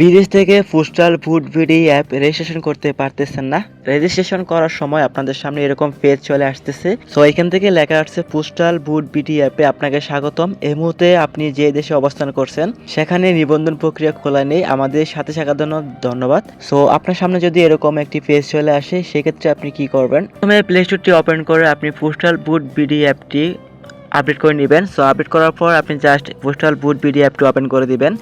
বিদেশ থেকে postal food BD app registration করতে পারতেছেন না। রেজিস্ট্রেশন করার সময় আপনাদের সামনে এরকম পেজ চলে আসতেছে। সো এখান থেকে লেখা আসছে পোস্টাল ফুড বিডি অ্যাপে আপনাকে স্বাগতম। এই মুহূর্তে আপনি যে দেশে অবস্থান করছেন, সেখানে নিবন্ধন প্রক্রিয়া খোলা নেই। আমাদের সাথে থাকার জন্য ধন্যবাদ। সো আপনার সামনে যদি এরকম একটি পেজ চলে আসে, সেক্ষেত্রে আপনি কি করবেন? প্রথমে প্লে স্টোরটি ওপেন করে আপনি পোস্টাল ফুড বিডি অ্যাপটি আপডেট করে নেবেন। সো আপডেট করার পর আপনি জাস্ট পোস্টাল বুট বিডি অ্যাপটি ওপেন করে দিবেন।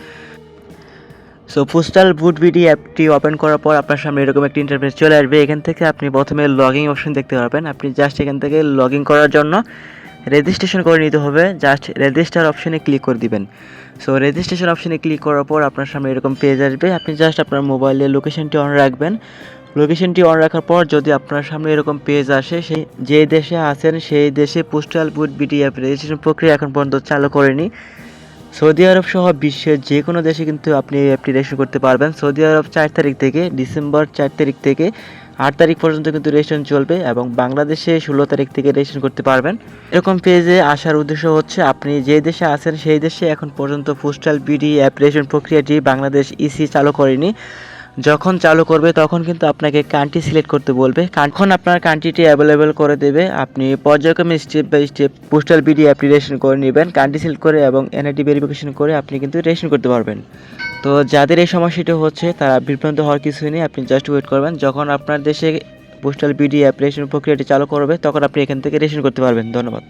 সো পোস্টাল বুট বিডি অ্যাপটি ওপেন করার পর আপনার সামনে এরকম একটি ইন্টারফেস চলে আসবে। এখান থেকে আপনি প্রথমে লগইন অপশন দেখতে পারবেন। আপনি জাস্ট এখান থেকে লগ ইন করার জন্য রেজিস্ট্রেশন করে নিতে হবে। জাস্ট রেজিস্টার অপশনে ক্লিক করে দিবেন। সো রেজিস্ট্রেশন অপশনে ক্লিক করার পর আপনার সামনে এরকম পেজ আসবে। আপনি জাস্ট আপনার মোবাইলে লোকেশনটি অন রাখবেন। লোকেশনটি অন রাখার পর যদি আপনার সামনে এরকম পেজ আসে, সেই যে দেশে আছেন, সেই দেশে postal boot BD app registration প্রক্রিয়া এখন পর্যন্ত চালু করেনি। সৌদি আরব সহ বিশ্বের যে কোনো দেশে কিন্তু আপনি এই অ্যাপটি করতে পারবেন। সৌদি আরব চার তারিখ থেকে, ডিসেম্বর চার তারিখ থেকে, আট তারিখ পর্যন্ত কিন্তু রেজিস্ট্রেশন চলবে এবং বাংলাদেশে ষোলো তারিখ থেকে রেজিস্ট্রেশন করতে পারবেন। এরকম পেজে আসার উদ্দেশ্য হচ্ছে আপনি যে দেশে আছেন সেই দেশে এখন পর্যন্ত পোস্টাল বিডি অ্যাপ রেজিস্ট্রেশন প্রক্রিয়াটি বাংলাদেশ ইসি চালু করেনি। যখন চালু করবে, তখন কিন্তু আপনাকে কান্ট্রি সিলেক্ট করতে বলবে। তখন আপনার কান্ট্রিটি অ্যাভেলেবেল করে দেবে। আপনি পর্যায়ক্রমে step by step postal BD application করে নেবেন। কান্ট্রি সিলেক্ট করে এবং এনআইডি ভেরিফিকেশন করে আপনি কিন্তু রেজিস্ট্রেশন করতে পারবেন। তো যাদের এই সমস্যাটা হচ্ছে, তারা বিভ্রান্ত হওয়ার কিছু নেই। আপনি জাস্ট ওয়েট করবেন। যখন আপনার দেশে পোস্টাল বিডি অ্যাপ্লিকেশন প্রক্রিয়াটি চালু করবে, তখন আপনি এখান থেকে রেজিস্ট্রেশন করতে পারবেন। ধন্যবাদ।